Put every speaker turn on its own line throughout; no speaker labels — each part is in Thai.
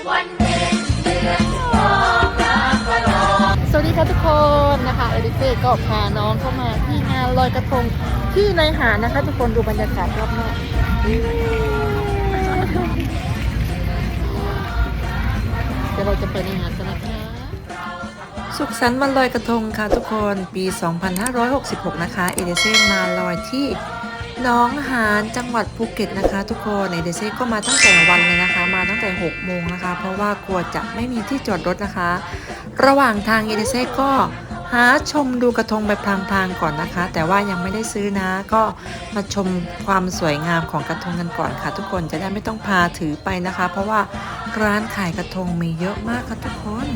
สวัสดีค่ะทุกคนนะคะเอริเซ่ก็พาน้องเข้ามาที่งานลอยกระทงที่ในหาดนะคะ ทุกคนดูบรรยากาศรอบนอกเดี๋ยวเราจะไปในหาดกันนะคะ
สุขสันต์วันลอยกระทงค่ะทุกคนปี 2566 นะคะ เอเดเซ่มาลอยที่ น้องหานจังหวัดภูเก็ตนะคะ ทุกคนเอเดเซ่ก็มาตั้งแต่วันเลยนะคะ มาตั้งแต่6โมงนะคะ เพราะว่ากลัวจะไม่มีที่จอดรถนะคะ ระหว่างทางเอเดเซ่ก็หาชมดูกระทงไปพลางๆก่อนนะคะ แต่ว่ายังไม่ได้ซื้อนะ ก็มาชมความสวยงามของกระทงกันก่อนค่ะ ทุกคนจะได้ไม่ต้องพาถือไปนะคะ เพราะว่าร้านขายกระทงมีเยอะมากค่ะทุกคน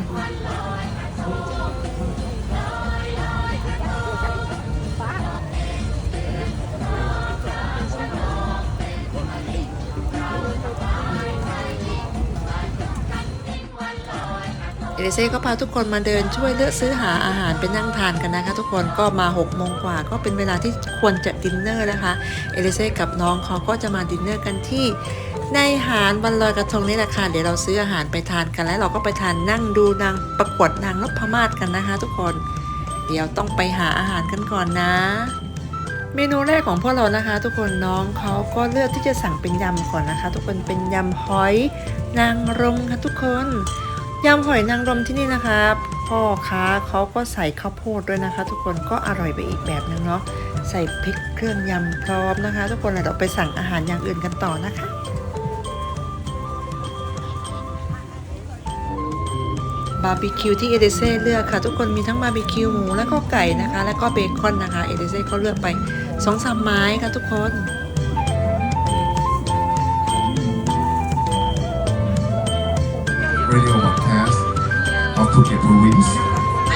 เอเลเซ่ก็พาทุกคนมาเดินช่วยเลือกซื้อหาอาหารไปนั่งทานกันนะคะ ทุกคนก็มา6โมงกว่าก็เป็นเวลาที่ควรจะดินเนอร์นะคะเอเลเซ่กับน้องเขาก็จะมาดินเนอร์กันที่ในหารวันลอยกระทงนี่แหละค่ะเดี๋ยวเราซื้ออาหารไปทานกันแล้วเราก็ไปทานนั่งดูนางประกวดนางนพมาศกันนะคะ ทุกคน เดี๋ยวต้องไปหาอาหารกันก่อนนะ เมนูแรกของพวกเรานะคะ ทุกคนน้องเขาก็เลือกที่จะสั่งเป็นยำก่อนนะคะ ทุกคนเป็นยำหอย นางรมค่ะทุกคน ยำหอยนางรมที่นี่นะคะพ่อค้าเขาก็ใส่ข้าวโพดด้วยนะคะ ทุกคนก็อร่อยไปอีกแบบนึงเนาะใส่พริกเครื่องยำพร้อมนะคะ ทุกคนแล้วเราไปสั่งอาหารอย่างอื่นกันต่อนะคะบาร์บีคิวที่เอเดเซ่เลือกค่ะ ทุกคนมีทั้งบาร์บีคิวหมูแล้วก็ไก่นะคะ แล้วก็เบคอนนะคะเอเดเซ่เขาเลือกไปสองสามไม้ค่ะทุกคน
of Phuket province.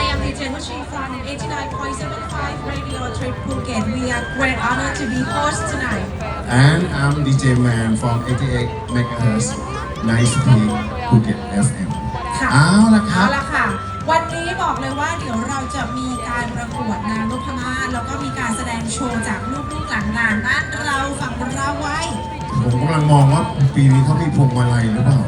I am DJ Nushi from 89.75 Radio Trip Phuket. We are great honor to be host tonight.
And I'm DJ Man from 88 megahertz Nice Peak Phuket FM.
ค่ะ
เอาละครั
เอา
บ
ละค่ะ วันนี้บอกเลยว่าเดี๋ยวเราจะมีการประกวดนางนพมาศแล้วก็มีการแสดงโชว์จากลูกๆหลังงานด้านเราฝั่งเราไว้
ผมกำลังมองว่าปีนี้เขามีพวงมาลัยหรือเปล่า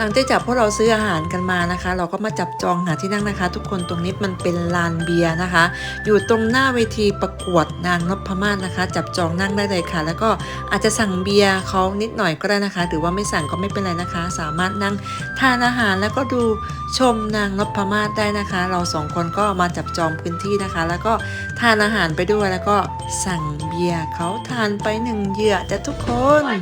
หลังจากจับพวกเราซื้ออาหารกันมานะคะ เราก็มาจับจองหาที่นั่งนะคะ ทุกคนตรงนี้มันเป็นลานเบียร์นะคะ อยู่ตรงหน้าเวทีประกวดนางนพมาศนะคะ จับจองนั่งได้เลยค่ะ แล้วก็อาจจะสั่งเบียร์เขานิดหน่อยก็ได้นะคะ หรือว่าไม่สั่งก็ไม่เป็นไรนะคะ สามารถนั่งทานอาหารแล้วก็ดูชมนางนพมาศได้นะคะ เราสองคนก็มาจับจองพื้นที่นะคะ แล้วก็ทานอาหารไปด้วยแล้วก็สั่งเบียร์เขาทานไปหนึ่งเหยื่อจะทุกคน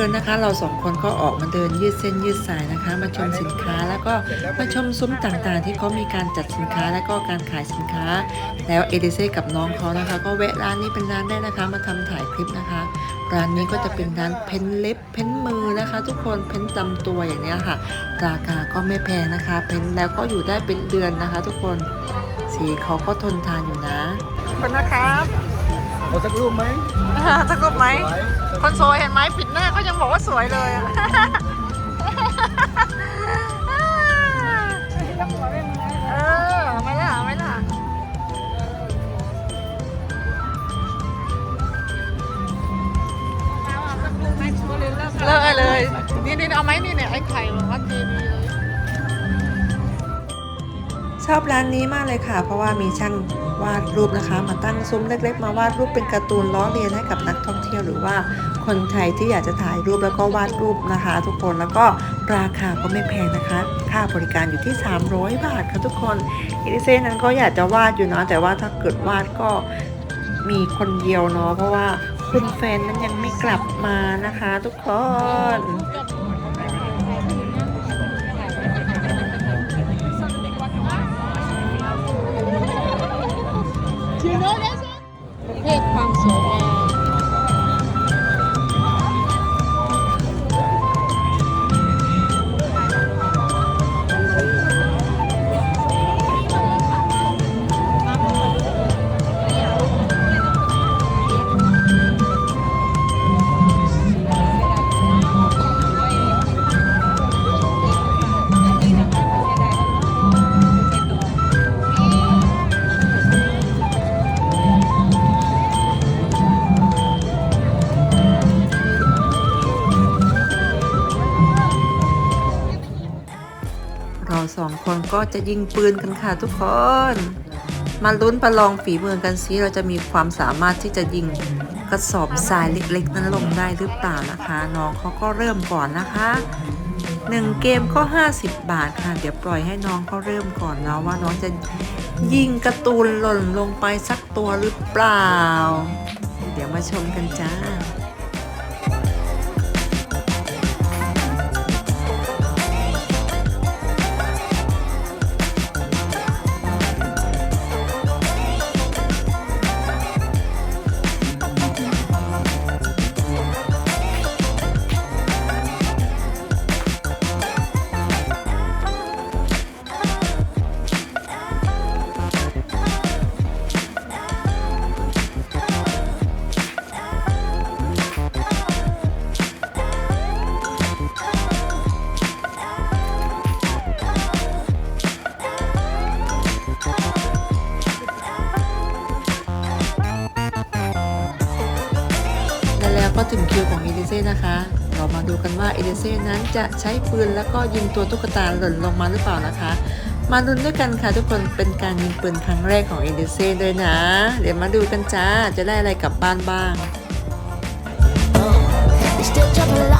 นานนนะคะ เราสองคนก็ออกมาเดินยืดเส้นยืดสายนะคะ มาชมสินค้าแล้วก็มาชมซุ้มต่างๆ ที่เขามีการจัดสินค้าและก็การขายสินค้า แล้วเอเดเซ่กับน้องเขานะคะ ก็แวะร้านนี้เป็นร้านได้นะคะ มาทำถ่ายคลิปนะคะ ร้านนี้ก็จะเป็นร้านเพ้นเล็บ เพ้นมือนะคะ ทุกคนเพ้นตำตัวอย่างนี้ค่ะ ราคาก็ไม่แพงนะคะ เพ้นแล้วก็อยู่ได้เป็นเดือนนะคะ ทุกคนสีเขาก็ทนทานอยู่นะขอบคุณนะครับ
เอาสักรูปไหม
ถ้ากบไหม คนสวยเห็นไหมปิดหน้าก็ยังบอกว่าสวยเลยอะเออไม่ล่ะไม่ล่ะเลิกเลย นี่นี่เอาไหมนี่เนี่ยไอ้ไข่วัดดีดีเลยช อบร้านนี้มากเลยค่ะ เพราะว่ามีช่างวาดรูปนะคะ มาตั้งซุ้มเล็ก ๆ มาวาดรูปเป็นการ์ตูนล้อเลียนให้กับนักท่องเที่ยวหรือว่าคนไทยที่อยากจะถ่ายรูปแล้วก็วาดรูปนะคะ ทุกคนแล้วก็ราคาก็ไม่แพงนะคะ ค่าบริการอยู่ที่ 300 บาทค่ะทุกคนอิริเซ่นั้นก็อยากจะวาดอยู่เนาะแต่ว่าถ้าเกิดวาดก็มีคนเดียวเนาะเพราะว่าคุณแฟนนั้นยังไม่กลับมานะคะ ทุกคน ก็จะยิงปืนกันค่ะทุกคน มาลุ้นประลองฝีมือกันซิเราจะมีความสามารถที่จะยิงกระสอบทรายเล็กๆ นั้นลงได้หรือเปล่านะคะ น้องเขาก็เริ่มก่อนนะคะหนึ่งเกมก็ 50 บาทค่ะ เดี๋ยวปล่อยให้น้องเขาเริ่มก่อนนะว่าน้องจะยิงกร์ตูนหล่นลงไปสักตัวหรือเปล่า เดี๋ยวมาชมกันจ้า เอเดเซ่นั้นจะใช้ปืนแล้วก็ยิงตัวตุ๊กตาหล่นลงมาหรือเปล่านะคะ มาลุ้นด้วยกันค่ะทุกคนเป็นการยิงปืนครั้งแรกของเอเดเซ่ด้วยนะ เดี๋ยวมาดูกันจ้าจะได้อะไรกลับบ้านบ้าง
You stitch up a lot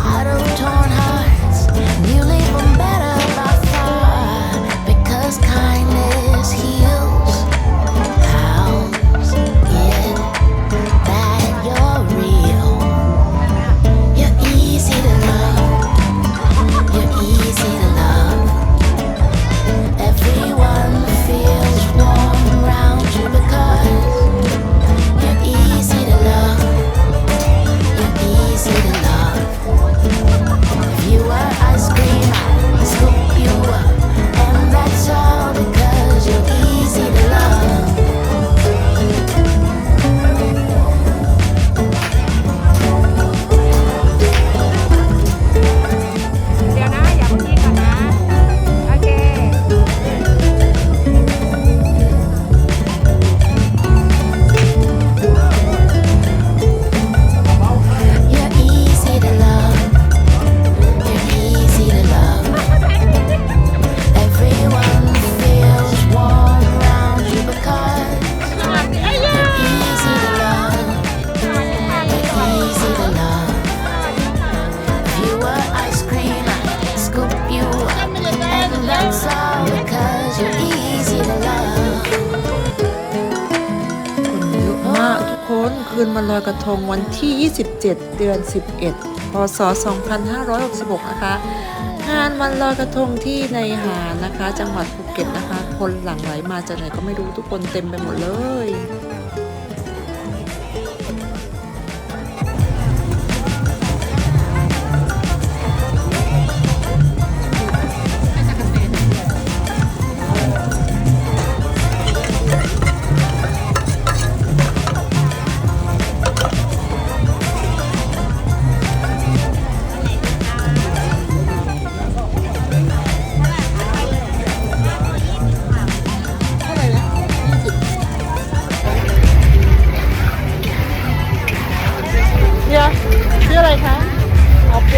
คื
นวันลอยกระทงวันที่ 27 เดือน 11 พศ 2566 นะคะ งานวันลอยกระทงที่ในหาดนะคะ จังหวัดภูเก็ตนะคะ คนหลั่งไหลมาจากไหนก็ไม่รู้ทุกคนเต็มไปหมดเลย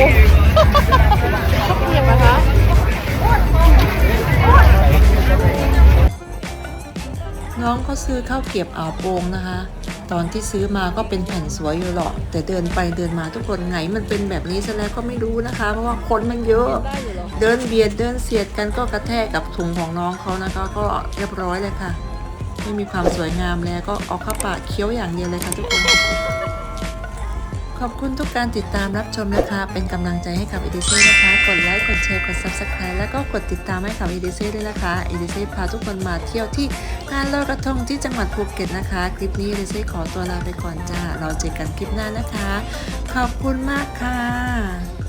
อ๋อปุ๊บข้าวเกรียบนะคะ
น้องเขาซื้อข้าวเกียบอ่าวโปงนะคะ ตอนที่ซื้อมาก็เป็นแผ่นสวยอยู่หรอก แต่เดินไปเดินมาทุกคนไงมันเป็นแบบนี้ซะแล้วก็ไม่รู้นะคะ เพราะว่าคนมันเยอะ
เดิ
นเบียดเดินเสียดกันก็กระแทกกับถุงของน้องเขานะคะ ก็เรียบร้อยเลยค่ะ ไม่มีความสวยงามแล้วก็เอาข้าวปากเคี้ยวอย่างเดียวเลยค่ะทุกคน ขอบคุณทุกการติดตามรับชมนะคะ เป็นกำลังใจให้กับ e d ีซีนะคะ กดไลค์ กดแชร์ กด Subscribe แล้วก็กดติดตามให้กับ e d ีซีด้วยนะคะ e d ีซีพาทุกคนมาเที่ยวที่งานลอยกระทงที่จังหวัดภูเก็ตนะคะ คลิปนี้ e d ีซีขอตัวลาไปก่อนจ้า เราเจอกันคลิปหน้านะคะ ขอบคุณมากค่ะ